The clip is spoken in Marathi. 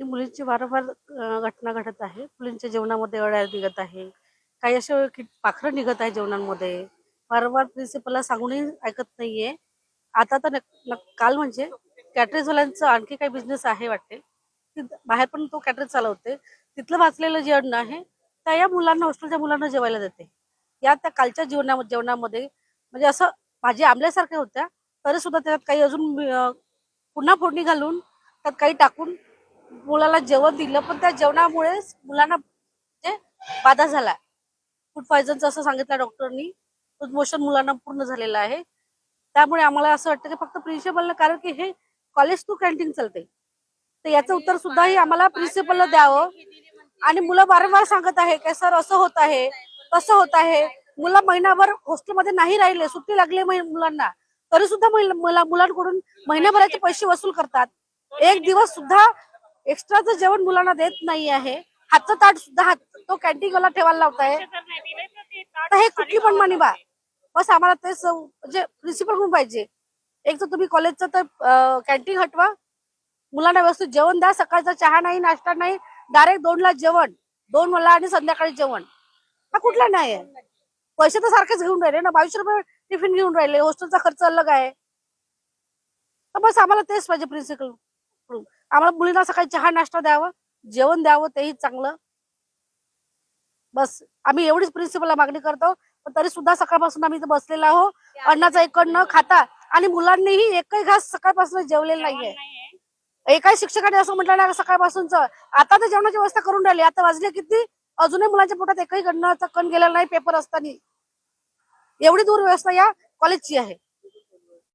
मुलींची वारंवार घटना घडत आहे. मुलींच्या जेवणामध्ये अळ्या निघत आहे. काही असे पाखरं निघत आहे जेवणांमध्ये. वारंवार प्रिन्सिपलला सांगूनही ऐकत नाहीये. आता तर काल म्हणजे कॅटरेजवाल्यांचं आणखी काही बिझनेस आहे वाटते. बाहेर पण तो कॅटरेज चालवते. तिथलं वाचलेलं जे अन्न आहे त्या या मुलांना हॉस्टेलच्या मुलांना जेवायला देते. या त्या कालच्या जीवना जेवणामध्ये म्हणजे असं भाजी आंबल्यासारख्या होत्या तरी सुद्धा त्यात काही अजून पुन्हा फोडणी घालून त्यात काही टाकून मुलाला जेवण दिलं पण त्या जेवणामुळेच मुलांना म्हणजे बाधा झाला. फूड पॉयझनचं असं सांगितलं डॉक्टरनी. मोशन मुलांना पूर्ण झालेलं आहे. त्यामुळे आम्हाला असं वाटतं की फक्त प्रिन्सिपलला कारण की हे कॉलेज टू कॅन्टीन चालते तर याचं उत्तर सुद्धा हे आम्हाला प्रिन्सिपलला द्यावं. आणि मुलं वारंवार सांगत आहे की सर असं होत आहे तसं होत आहे. मुलं महिनाभर हॉस्टेलमध्ये नाही राहिले सुट्टी लागली मुलांना. तरी सुद्धा मुलांकडून महिन्याभराचे पैसे वसूल करतात. एक दिवस सुद्धा एक्स्ट्राचं जेवण मुलांना देत नाही आहे. हातचं ताट सुद्धा हात तो कॅन्टीन वाला ठेवायला लावताय. तर हे कुठली मनमानी बा बस आम्हाला तेच म्हणजे प्रिन्सिपल म्हणून पाहिजे. एक तर तुम्ही कॉलेजचं तर कॅन्टीन हटवा. मुलांना व्यवस्थित जेवण द्या. सकाळचा चहा नाही नाश्ता नाही. डायरेक्ट दोनला जेवण. दोन मला आणि संध्याकाळी जेवण. हा कुठला नाही आहे. पैसे तर सारखेच घेऊन राहिले ना. बावीसशे रुपये टिफिन घेऊन राहिले. हॉस्टेलचा खर्च अलग आहे. तर बस आम्हाला तेच पाहिजे प्रिन्सिपल आम्हाला मुलींना सकाळी चहा नाश्ता द्यावं. जेवण द्यावं तेही चांगलं. बस. आम्ही एवढीच प्रिन्सिपलला मागणी करतो. पण तरी सुद्धा सकाळपासून आम्ही इथं बसलेलो आहो. अन्नाचा एक कण न खाता. आणि मुलांनीही एकही घास सकाळपासून जेवलेला नाहीये. एकाही शिक्षकाने असं म्हटलं ना सकाळपासूनच. आता तर जेवणाची व्यवस्था करून राहिली. आता वाजले किती? अजूनही मुलांच्या पोटात एकही गणनाचा कण गेलेला नाही पेपर असताना. एवढी दूर व्यवस्था या कॉलेजची आहे.